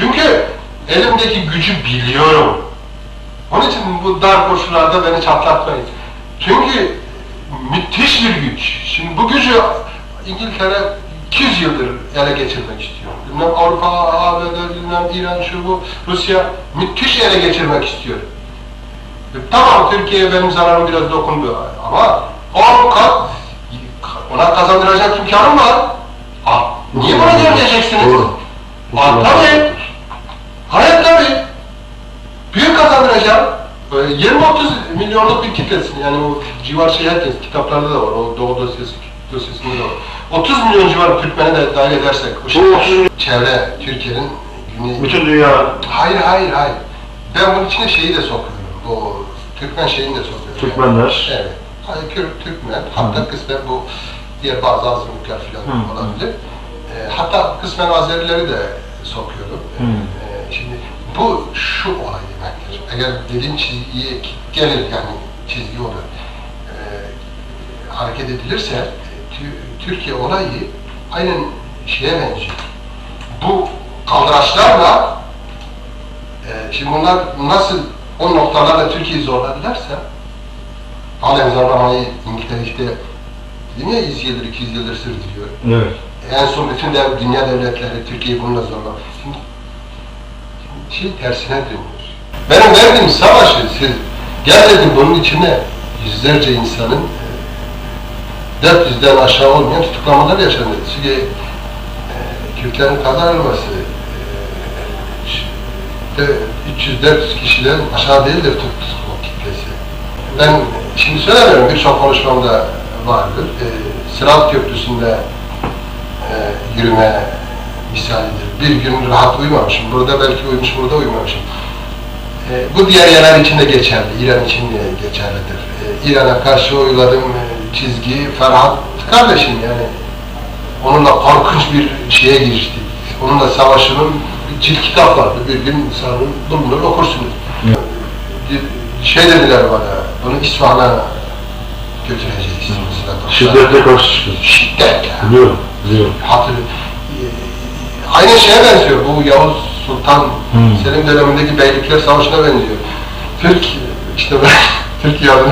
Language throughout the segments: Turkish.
Çünkü elimdeki gücü biliyorum. Onun için bu dar koşullarda beni çatlatmayın. Çünkü müthiş bir güç. Şimdi bu gücü İngiltere 200 yıldır ele geçirmek istiyor. Bilmem Avrupa, ABD, bilmem İran, şu bu, Rusya müthiş ele geçirmek istiyor. E, Tamam Türkiye'ye benim zararım biraz dokundu ama 10 kat ona kazandıracak imkanım var. Ah, niye bana gelmeyeceksiniz? Doğru. Ah, tabii. Hayır tabii. Böyle 20-30 milyonluk bir kitlesini yani o civar şey herkes kitaplarda da var. O Doğu dosyası dosyasında da var. 30 milyon civarı Türkmeni de dahil edersek bu şey. Bu 30 milyon- Çevre Türkiye'nin güney... Bütün dünya Hayır hayır hayır. Ben bunun içine şeyi de sokuyorum. Bu Türkmen şeyini de sokuyorum. Türkmenler. Evet. Hayır Kürt, Türkmen. Hatta kısmen bu diğer bazı azınlıklar falan Hı. olabilir. Ee, hatta kısmen Azerileri de sokuyorum. Hı. Ee, şimdi bu şu olay demektir. Eğer dediğim çizgiye gelir yani çizgi olur. Ee, hareket edilirse e, Tü- Türkiye olayı aynen şeye benziyor. Bu kaldıraçlarla e, şimdi bunlar nasıl o noktalarla Türkiye'yi zorladılarsa halen zorlamayı İngiltere işte dedim ya 100 yıldır 200 yıldır sürdürüyor. evet. En son bütün dev, dünya devletleri Türkiye'yi bununla zorla. Şimdi, şimdi şey tersine dönüyor. Benim verdiğim savaşı siz gel dedim bunun içine yüzlerce insanın e, 400'den aşağı olmayan tutuklamalar yaşandı. Çünkü e, Kürtlerin kazanılması e, 300-400 kişiden aşağı değildir tutuklama kitlesi. Ben şimdi söylemiyorum birçok konuşmamda vardır. E, Sırat Köprüsü'nde e, yürüme misalidir. Bir gün rahat uyumamışım. Burada belki uyumuş, burada uyumamışım. E, bu diğer yerler için de geçerli. İran için de geçerlidir. E, İran'a karşı uyguladığım e, çizgi Ferhat kardeşim yani. Onunla korkunç bir şeye giriştik. Onunla savaşının bir cilt kitap vardı. Bir gün sanırım bulunur okursunuz. Evet. Bir Şey dediler bana, bunu İsfahan'a. Mesela. Şiddetle karşı çıkıyoruz. Şiddetle. Biliyorum, biliyorum. Hatır, e, aynı şeye benziyor. Bu Yavuz Sultan Hmm. Selim dönemindeki Beylikler Savaşı'na benziyor. Türk, işte ben, Türk yardım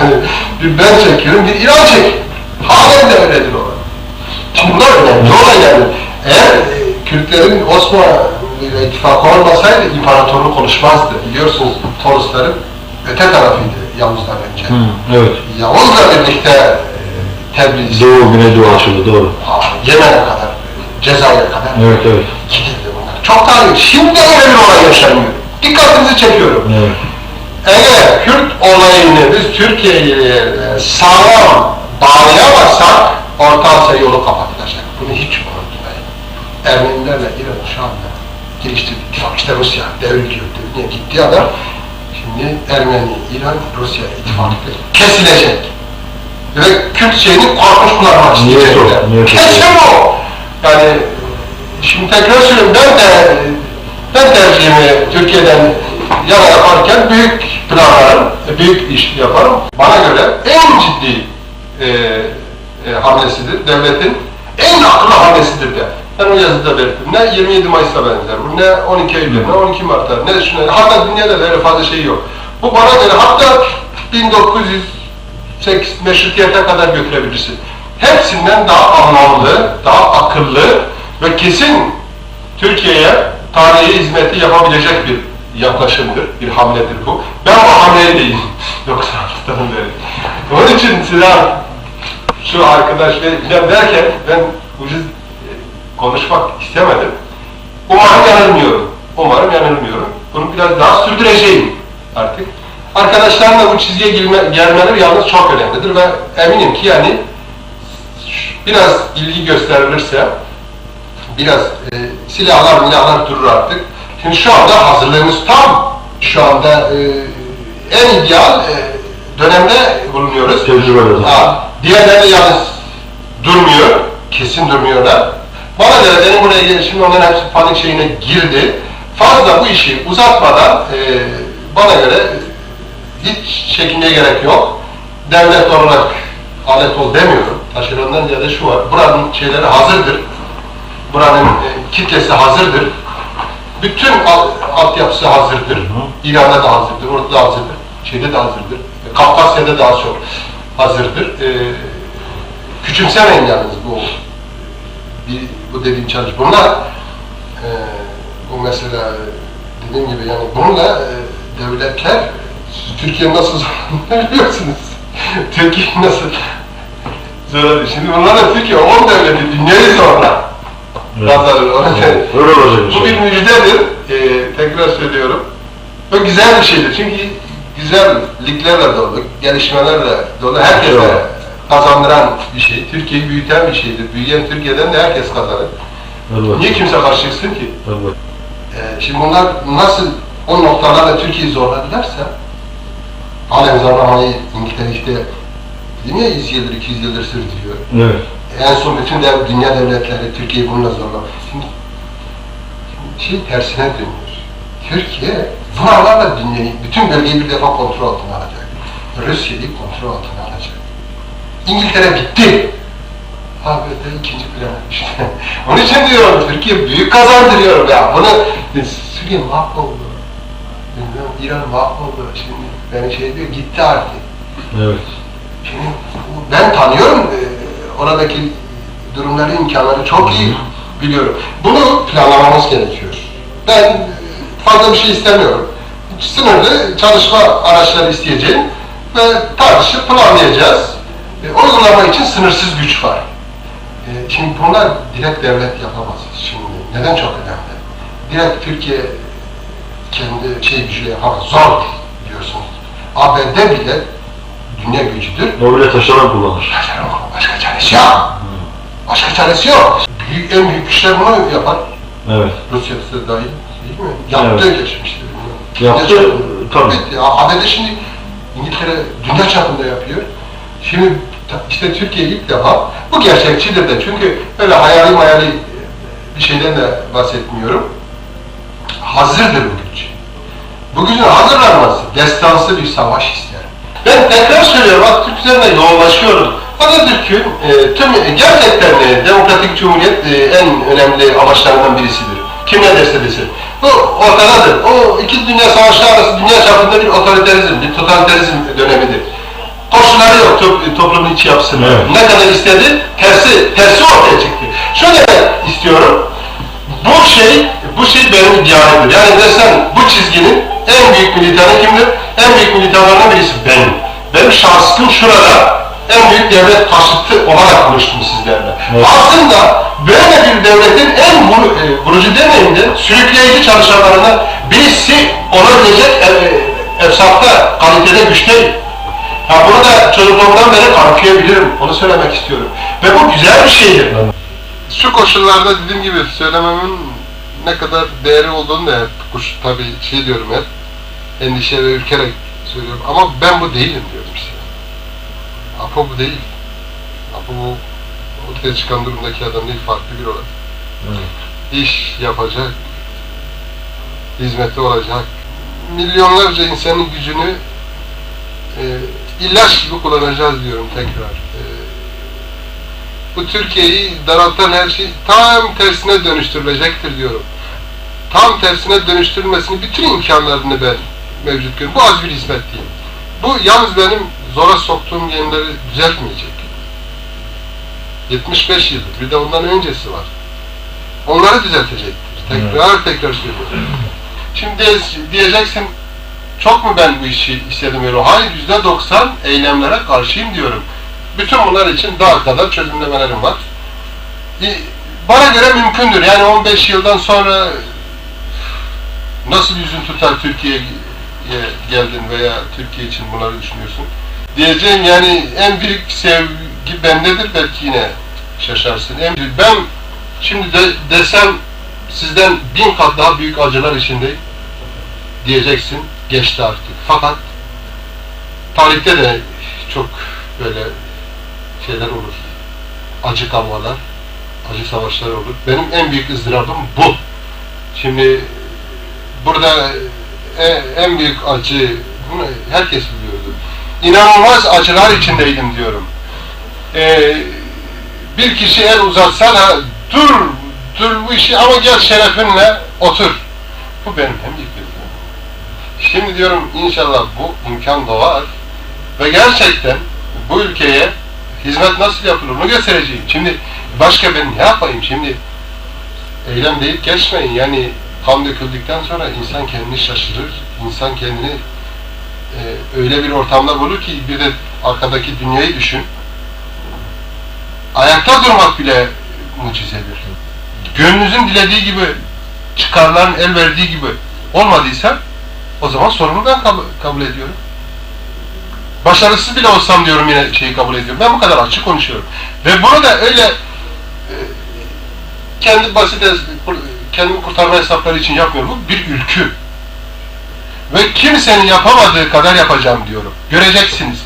bir ben çekiyorum, bir İran çek. Halen de öyledir o. Bunlar önemli olan yani. Eğer e, Kürtlerin Osmanlı ile ittifakı olmasaydı imparatorluk oluşmazdı. Biliyorsunuz Torosların öte tarafıydı Yavuz'dan önce. Hı, evet. Yavuz'la birlikte e, Tebriz, Doğu, Güneydoğu açıldı, doğru. Yemen'e kadar, Cezayir'e kadar Evet, evet. gidildi bunlar. Çok tarih. Şimdi öyle bir olay yaşanıyor. Dikkatinizi çekiyorum. Evet. Eğer Kürt olayını biz Türkiye'ye e, sağlam bağlayamazsak Orta Asya yolu kapatılacak. Bunu hiç unutmayın. Ermenilerle İran şu anda. İttifak işte Rusya devriliyor. Niye gitti adam? Şimdi Ermeni, İran, Rusya ittifakı kesilecek. Ve Kürt şeyini korkunç kullanmak isteyecekler. Kesin o. Yani şimdi tekrar söylüyorum ben de ben tercihimi Türkiye'den yana yaparken büyük planlarım, büyük iş yaparım. Bana göre en ciddi e, e, hamlesidir devletin. En akıllı hamlesidir de. Ben o yazıda belirttim. Ne 27 Mayıs'ta benzer ne 12 Eylül, ne 12 Mart'ta, ne şuna, hatta dünyada da öyle fazla şey yok. Bu bana göre hatta 1908 meşrutiyete kadar götürebilirsin. Hepsinden daha anlamlı, daha akıllı ve kesin Türkiye'ye tarihi hizmeti yapabilecek bir yaklaşımdır, bir hamledir bu. Ben bu hamleye değilim. Yoksa derim. Onun için Sinan, şu arkadaş ve derken ben ucuz e, konuşmak istemedim. Umarım yanılmıyorum. Umarım yanılmıyorum. Bunu biraz daha sürdüreceğim artık. Arkadaşlarımla bu çizgiye gelme, gelmeleri yalnız çok önemlidir ve eminim ki yani biraz ilgi gösterilirse biraz e, silahlar milahlar durur artık. Şimdi şu anda hazırlığımız tam. Şu anda e, en ideal e, dönemde bulunuyoruz. Tecrübeler. Ha, diğerleri yalnız durmuyor. Kesin durmuyorlar. Bana göre benim buraya gelişim onların hepsi panik şeyine girdi. Fazla bu işi uzatmadan e, bana göre hiç çekinmeye gerek yok. Devlet olarak alet ol demiyorum. Taşerondan ziyade şu var. Buranın şeyleri hazırdır. Buranın e, kitlesi hazırdır. Bütün al- altyapısı hazırdır. İran'da da hazırdır, orada da hazırdır. Şeyde de hazırdır. Kafkasya'da da az çok hazırdır. Ee, küçümsemeyin yalnız bu bir, bu dediğim çalışma. Bunlar e, bu mesela dediğim gibi yani bununla e, devletler Türkiye nasıl zorlandığını biliyorsunuz. Türkiye nasıl zorlandı. Şimdi bunlarla Türkiye 10 devleti dünyayı zorlar. Evet. Kazanır. Onu Evet, Öyle olacak bu bir müjdedir. Ee, tekrar söylüyorum. Bu güzel bir şeydir. Çünkü güzelliklerle dolu, gelişmelerle dolu, herkese Evet. kazandıran bir şey. Türkiye'yi büyüten bir şeydir. Büyüyen Türkiye'den de herkes kazanır. Evet. Niye kimse karşı çıksın ki? Evet. Ee, şimdi bunlar nasıl o noktalarla Türkiye'yi zorladılarsa alem zorlamayı İngiltere ya 100 yıldır 200 yıldır sürdürüyor. Evet. En son bütün dev, dünya devletleri Türkiye'yi bununla zorladı. Şimdi, şimdi şey tersine dönüyor. Türkiye bunlarla dünyayı, bütün bölgeyi bir defa kontrol altına alacak. Rusya'yı kontrol altına alacak. İngiltere bitti. ABD ikinci plana düştü. Onun için diyorum Türkiye büyük kazandırıyorum ya. Bunu Suriye mahvoldu. Bilmiyorum İran mahvoldu. Şimdi beni şey diyor gitti artık. Evet. Şimdi ben tanıyorum e, oradaki durumları, imkanları çok iyi biliyorum. Bunu planlamamız gerekiyor. Ben e, fazla bir şey istemiyorum. Sınırlı çalışma araçları isteyeceğim ve tartışıp planlayacağız. E, uygulama için sınırsız güç var. E, şimdi bunlar direkt devlet yapamaz. Şimdi neden çok önemli? Direkt Türkiye kendi şey gücüyle yapamaz. Zor diyorsunuz. ABD bile dünya gücüdür. O bile taşarak kullanır. Başka çaresi yok. Başka çaresi yok. Büyük, en büyük güçler bunu yapar. Evet. Rusya da dahil değil mi? Yaptı Evet. geçmişte. Yaptı, Dünya çapında. tabii. Evet, ABD şimdi İngiltere dünya çapında yapıyor. Şimdi işte Türkiye ilk defa, bu gerçekçidir de çünkü öyle hayali mayali e, bir şeyden de bahsetmiyorum. Hazırdır bu güç. Bu gücün hazırlanması destansı bir savaş. Ben tekrar söylüyorum, Atatürk üzerine yoğunlaşıyorum. Atatürk'ün e, tüm gerçekten de Demokratik Cumhuriyet e, en önemli amaçlarından birisidir. Kim ne derse desin. Bu ortadadır. O iki dünya savaşları arası dünya çapında bir otoriterizm, bir totaliterizm dönemidir. Koşulları yok top, toplumun iç yapısında. Evet. Ne kadar istedi, tersi, tersi ortaya çıktı. Şöyle istiyorum, bu şey, bu şey benim idealimdir. Yani dersen bu çizginin en büyük militanı kimdir? En büyük militanlarından birisi benim. Benim şahsım şurada en büyük devlet karşıtı olarak konuştum sizlerle. Evet. Aslında böyle bir devletin en vur, e, vurucu demeyeyim de sürükleyici çalışanlarından birisi olabilecek e, efsafta, kalitede güçte Ha bunu da çocukluğumdan beri kanıtlayabilirim. Onu söylemek istiyorum. Ve bu güzel bir şeydir. Evet. Şu koşullarda dediğim gibi söylememin ne kadar değeri olduğunu da hep kuş, tabii şey diyorum hep endişe ve ürkerek söylüyorum ama ben bu değilim diyorum size. Apo bu değil. Apo bu ortaya çıkan durumdaki adam değil, farklı bir olay. Evet. İş yapacak, hizmeti olacak. Milyonlarca insanın gücünü e, ilaç gibi kullanacağız diyorum tekrar. E, bu Türkiye'yi daraltan her şey tam tersine dönüştürülecektir diyorum. Tam tersine dönüştürülmesini bütün imkanlarını ben mevcut görüyorum. Bu az bir hizmet değil. Bu yalnız benim zora soktuğum yerleri düzeltmeyecek. 75 yıldır. Bir de ondan öncesi var. Onları düzeltecektir. Tekrar tekrar söylüyorum. Şimdi diye- diyeceksin çok mu ben bu işi istedim öyle? Hayır yüzde doksan eylemlere karşıyım diyorum. Bütün bunlar için daha kadar çözümlemelerim var. Bana göre mümkündür. Yani 15 yıldan sonra nasıl yüzün tutar Türkiye'ye geldin veya Türkiye için bunları düşünüyorsun? Diyeceğim yani en büyük sevgi bendedir belki yine şaşarsın. En büyük, ben şimdi de desem sizden bin kat daha büyük acılar içindeyim diyeceksin. Geçti artık. Fakat tarihte de çok böyle şeyler olur. Acı kavgalar, acı savaşlar olur. Benim en büyük ızdırabım bu. Şimdi burada en büyük acı, bunu herkes biliyordu. İnanılmaz acılar içindeydim diyorum. Ee, bir kişi el uzatsa da dur, dur bu işi ama gel şerefinle otur. Bu benim en büyük özlemim. Şimdi diyorum inşallah bu imkan doğar ve gerçekten bu ülkeye hizmet nasıl yapılır onu göstereceğim. Şimdi başka ben ne yapayım şimdi? Eylem deyip geçmeyin yani kan döküldükten sonra insan kendini şaşırır, insan kendini e, öyle bir ortamda bulur ki bir de arkadaki dünyayı düşün. Ayakta durmak bile mucizedir. Gönlünüzün dilediği gibi, çıkarların el verdiği gibi olmadıysa o zaman sorunu ben kabul, kabul ediyorum. Başarısız bile olsam diyorum yine şeyi kabul ediyorum. Ben bu kadar açık konuşuyorum. Ve bunu da öyle e, kendi basit kendimi kurtarma hesapları için yapmıyorum. Bu bir ülkü. Ve kimsenin yapamadığı kadar yapacağım diyorum. Göreceksiniz.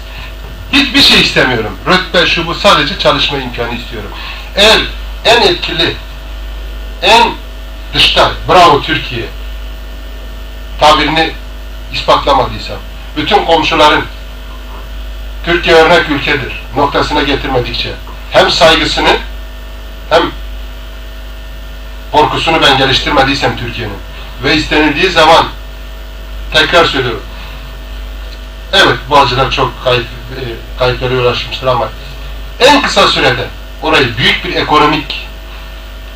Hiçbir şey istemiyorum. Rütbe şu bu sadece çalışma imkanı istiyorum. Eğer en etkili, en dışta bravo Türkiye tabirini ispatlamadıysam, bütün komşuların Türkiye örnek ülkedir noktasına getirmedikçe hem saygısını hem korkusunu ben geliştirmediysem Türkiye'nin ve istenildiği zaman tekrar söylüyorum evet Boğazcılar çok kayıp, e, kayıplara ama en kısa sürede orayı büyük bir ekonomik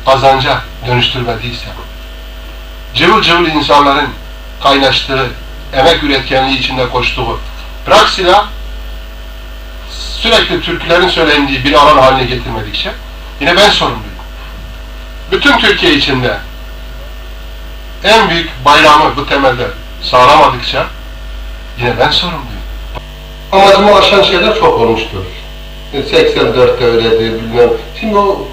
kazanca dönüştürmediyse cıvıl cıvıl insanların kaynaştığı, emek üretkenliği içinde koştuğu, bırak silah, sürekli türkülerin söylendiği bir alan haline getirmedikçe yine ben sorumluyum. Bütün Türkiye içinde en büyük bayramı bu temelde sağlamadıkça yine ben sorumluyum. Amacımı aşan şeyler çok olmuştur. 84'te öyledir bilmem. Şimdi o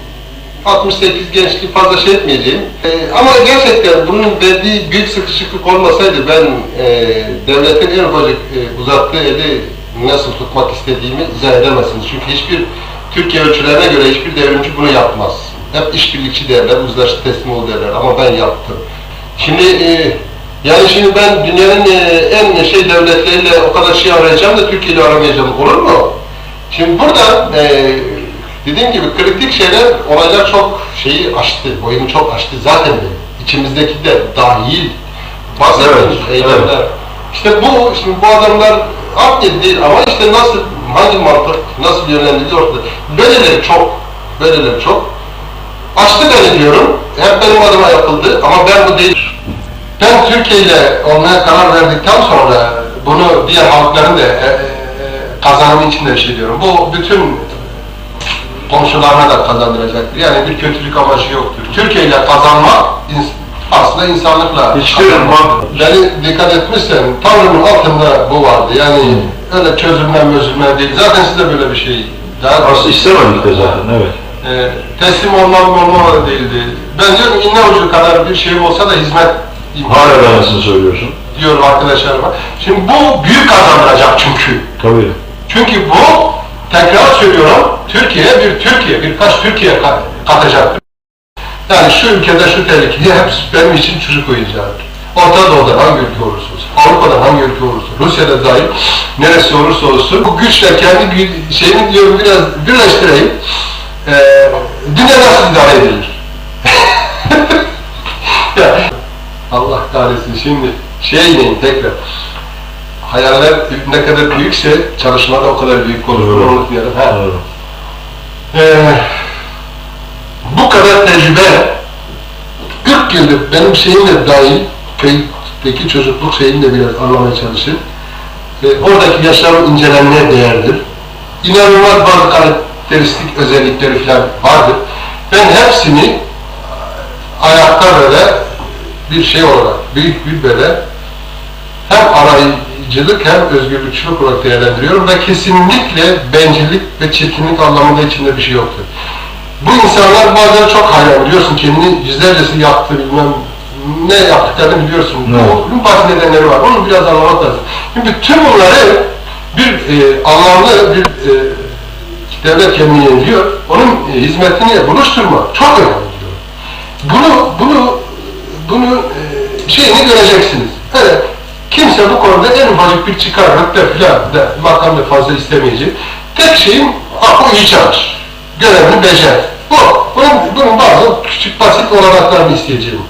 68 gençlik fazla şey etmeyeceğim. Ee, ama gerçekten bunun verdiği büyük sıkışıklık olmasaydı ben e, devletin en ufacık e, uzattığı eli nasıl tutmak istediğimi izah edemezsiniz. Çünkü hiçbir Türkiye ölçülerine göre hiçbir devrimci bunu yapmaz. Hep işbirlikçi derler, uzlaşı teslim ol derler ama ben yaptım. Şimdi e, yani şimdi ben dünyanın e, en şey devletleriyle o kadar şey arayacağım da Türkiye ile aramayacağım. Olur mu? Şimdi burada e, dediğim gibi kritik şeyler, olaylar çok şeyi aştı, boyunu çok aştı. Zaten de içimizdeki de dahil bahsettiğimiz Evet, eylemler. İşte bu, şimdi bu adamlar değil ama işte nasıl, hangi mantık, nasıl yönlendirildi ortada. Böyleleri çok, böyleleri çok. Açtı beni diyorum, hep benim adıma yapıldı ama ben bu değil. Ben Türkiye ile olmaya karar verdikten sonra bunu diğer halkların da e, e, kazanımı için de şey diyorum. Bu bütün komşularına da kazandıracaktır. Yani bir kötülük amacı yoktur. Türkiye ile kazanmak aslında insanlıkla kazanmak. Beni dikkat etmişsen Tanrı'nın altında bu vardı. Yani öyle çözülme mözülme değil. Zaten sizde böyle bir şey. Daha Aslında istemedik de zaten, evet. E, teslim olmam olmama da değildi. Ben diyorum inne ucu kadar bir şey olsa da hizmet Hala da aynısını söylüyorsun. diyorum arkadaşlarıma. Şimdi bu büyük kazandıracak çünkü. Tabii. Çünkü bu tekrar söylüyorum Türkiye bir Türkiye birkaç Türkiye ka- katacaktır. Yani şu ülkede şu tehlikeli hepsi benim için çocuk oyuncağıdır. Orta Doğu'dan hangi ülke olursa olsun, Avrupa'dan hangi ülke olursa, Rusya'da dahil neresi olursa olsun bu güçle kendi şeyimi diyorum biraz birleştireyim. Ee, dünya nasıl idare edilir? ya, Allah kahretsin şimdi şey ineyim tekrar. Hayaller ne kadar büyükse çalışma da o kadar büyük olur. Bunu unutmayalım. Ha. Doğru. Ee, bu kadar tecrübe 40 yıldır benim şeyim de dahil köydeki çocukluk şeyini de biraz anlamaya çalışın. Ee, oradaki yaşam incelenmeye değerdir. İnanılmaz bazı karakteristik özellikleri falan vardır. Ben hepsini ayakta böyle bir şey olarak, büyük bir böyle hem arayıcılık hem özgürlükçülük olarak değerlendiriyorum ve kesinlikle bencillik ve çirkinlik anlamında içinde bir şey yoktur. Bu insanlar bazen çok hayran biliyorsun kendini yüzlercesi yaptı bilmem ne yaptıklarını biliyorsun. Evet. Bunun bazı nedenleri var. Onu biraz anlamak lazım. Şimdi bütün bunları bir e, anlamlı bir e, devlet kendini yeniliyor. Onun e, hizmetini buluşturmak çok önemli diyor. Bunu bunu bunu e, şeyini göreceksiniz. Evet, kimse bu konuda en ufacık bir çıkar, rütbe filan da makamda fazla istemeyecek. Tek şeyim, bu iyi çalış. Görevini becer. Bu. Bunun, bunun bazı küçük basit olanaklarını isteyeceğim.